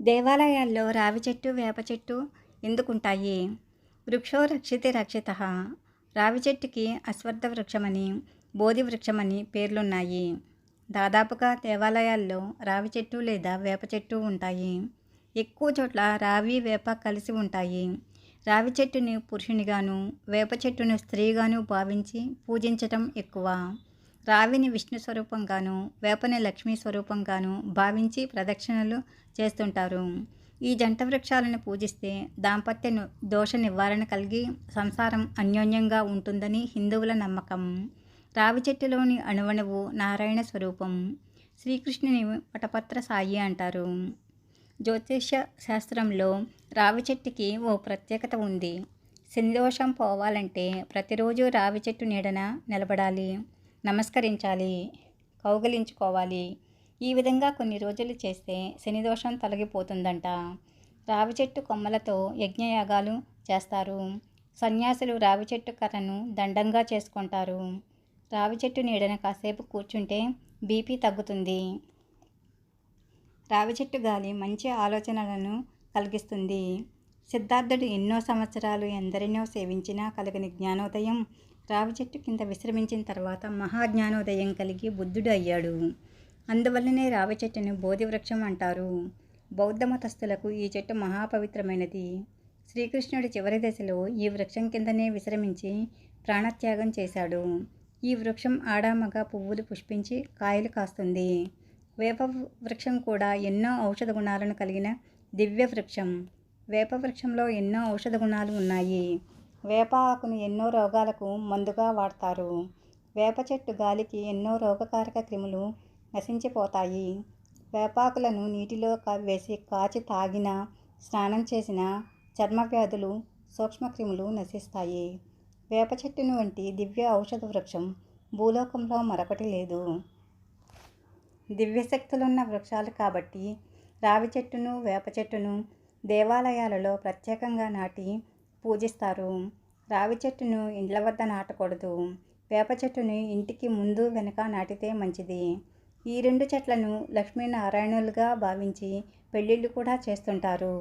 దేవాలయాల్లో రావి చెట్టు వేప చెట్టు ఎందుకుంటాయి? వృక్షో రక్షితి రక్షిత. రావి చెట్టుకి అశ్వత్థ వృక్షమని బోధి వృక్షమని పేర్లున్నాయి. దాదాపుగా దేవాలయాల్లో రావి చెట్టు లేదా వేప చెట్టు ఉంటాయి. ఎక్కువ చోట్ల రావి వేప కలిసి ఉంటాయి. రావి చెట్టుని పురుషునిగాను వేప చెట్టును స్త్రీగాను భావించి పూజించటం ఎక్కువ. రావిని విష్ణు స్వరూపంగాను వేపని లక్ష్మీ స్వరూపంగాను భావించి ప్రదక్షిణలు చేస్తుంటారు. ఈ జంట వృక్షాలను పూజిస్తే దాంపత్య దోష నివారణ కలిగి సంసారం అన్యోన్యంగా ఉంటుందని హిందువుల నమ్మకం. రావి చెట్టులోని అణువణువు నారాయణ స్వరూపం. శ్రీకృష్ణుని పటపత్ర సాయి అంటారు. జ్యోతిష్య శాస్త్రంలో రావి చెట్టుకి ఓ ప్రత్యేకత ఉంది. సందోషం పోవాలంటే ప్రతిరోజు రావి చెట్టు నీడన నిలబడాలి. నమస్కరించాలి కౌగలించుకోవాలి. ఈ విధంగా కొన్ని రోజులు చేస్తే శనిదోషం తొలగిపోతుందంట. రావి చెట్టు కొమ్మలతో యజ్ఞయాగాలు చేస్తారు. సన్యాసులు రావి చెట్టు కర్రను దండంగా చేసుకుంటారు. రావి చెట్టు నీడన కాసేపు కూర్చుంటే బీపీ తగ్గుతుంది. రావి చెట్టు గాలి మంచి ఆలోచనలను కలిగిస్తుంది. సిద్ధార్థుడు ఎన్నో సంవత్సరాలు ఎందరినో సేవించినా కలిగిన జ్ఞానోదయం రావి చెట్టు కింద విశ్రమించిన తర్వాత మహాజ్ఞానోదయం కలిగి బుద్ధుడు అయ్యాడు. అందువల్లనే రావి చెట్టును బోధి వృక్షం అంటారు. బౌద్ధ మతస్థులకు ఈ చెట్టు మహాపవిత్రమైనది. శ్రీకృష్ణుడి చివరి దశలో ఈ వృక్షం కిందనే విశ్రమించి ప్రాణత్యాగం చేశాడు. ఈ వృక్షం ఆడామగ పువ్వులు పుష్పించి కాయలు కాస్తుంది. వేప వృక్షం కూడా ఎన్నో ఔషధ గుణాలను కలిగిన దివ్య వృక్షం. వేప వృక్షంలో ఎన్నో ఔషధ గుణాలు ఉన్నాయి. వేప ఆకును ఎన్నో రోగాలకు మందుగా వాడతారు. వేప చెట్టు గాలికి ఎన్నో రోగకారక క్రిములు నశించిపోతాయి. వేపాకులను నీటిలో కా- వేసి కాచి తాగిన స్నానం చేసిన చర్మ వ్యాధులు సూక్ష్మక్రిములు నశిస్తాయి. వేప చెట్టును వంటి దివ్య ఔషధ వృక్షం భూలోకంలో మరొకటి లేదు. దివ్యశక్తులున్న వృక్షాలు కాబట్టి రావి చెట్టును వేప చెట్టును దేవాలయాలలో ప్రత్యేకంగా నాటి పూజిస్తారు. రావి చెట్టును ఇండ్ల వద్ద నాటకూడదు. వేప చెట్టుని ఇంటికి ముందు వెనుక నాటితే మంచిది. ఈ రెండు చెట్లను లక్ష్మీనారాయణులుగా భావించి పెళ్ళిళ్ళు కూడా చేస్తుంటారు.